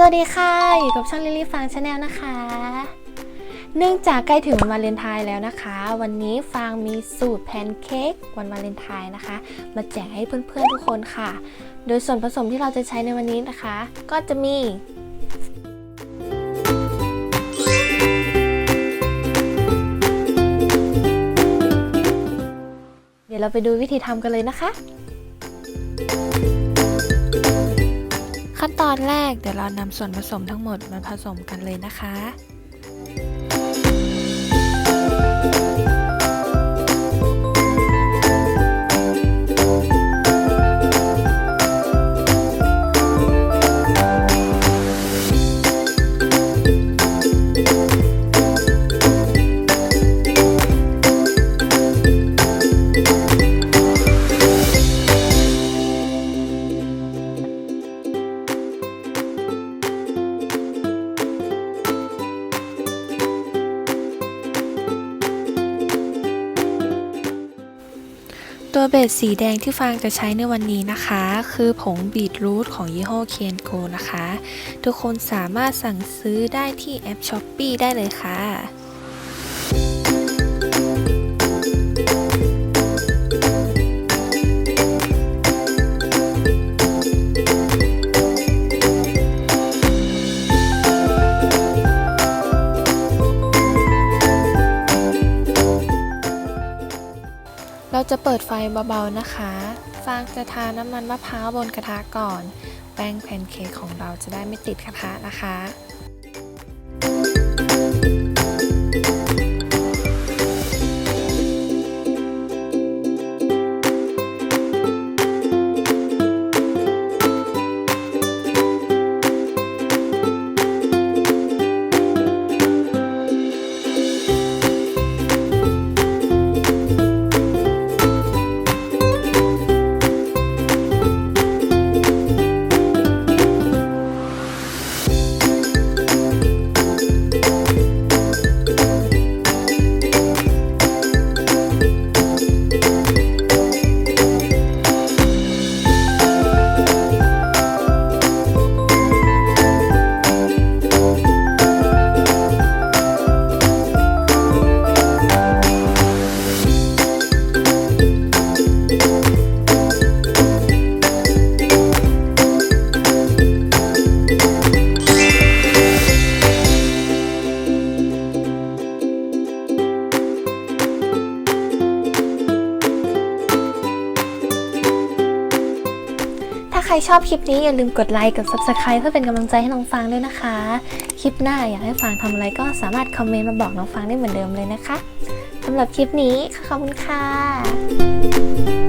สวัสดีค่ะอยู่กับช่องลิลี่ฟางชาแนลนะคะ เนื่องจากใกล้ถึงวันวาเลนไทน์แล้วนะคะ วันนี้ฟางมีสูตรแพนเค้กวันวาเลนไทน์นะคะ มาแจกให้เพื่อนๆทุกคนค่ะ โดยส่วนผสมที่เราจะใช้ในวันนี้นะคะ ก็จะมีเดี๋ยวเราไปดูวิธีทำกันเลยนะคะ ตอนแรกเดี๋ยวเรานำส่วนผสมทั้งหมดมาผสมกันเลยนะคะ ตัวเบสสีแดงที่ฟางจะใช้ในวันนี้นะคะ คือผงบีทรูทของยี่ห้อเคนโกนะคะ ทุกคนสามารถสั่งซื้อได้ที่แอปช้อปปี้ได้เลยค่ะ เราจะเปิดไฟเบาๆนะคะ ฟางจะทาน้ำมันมะพร้าวบนกระทะก่อน แป้งแพนเค้กของเราจะได้ไม่ติดกระทะนะคะ ใครชอบคลิปนี้อย่าลืมกดไลค์กด Subscribe เพื่อเป็นกำลังใจให้น้องฟางด้วยนะคะ คลิปหน้าอยากให้ฟางทำอะไรก็สามารถคอมเมนต์มาบอกน้องฟางได้เหมือนเดิมเลยนะคะสำหรับคลิปนี้ขอบคุณค่ะ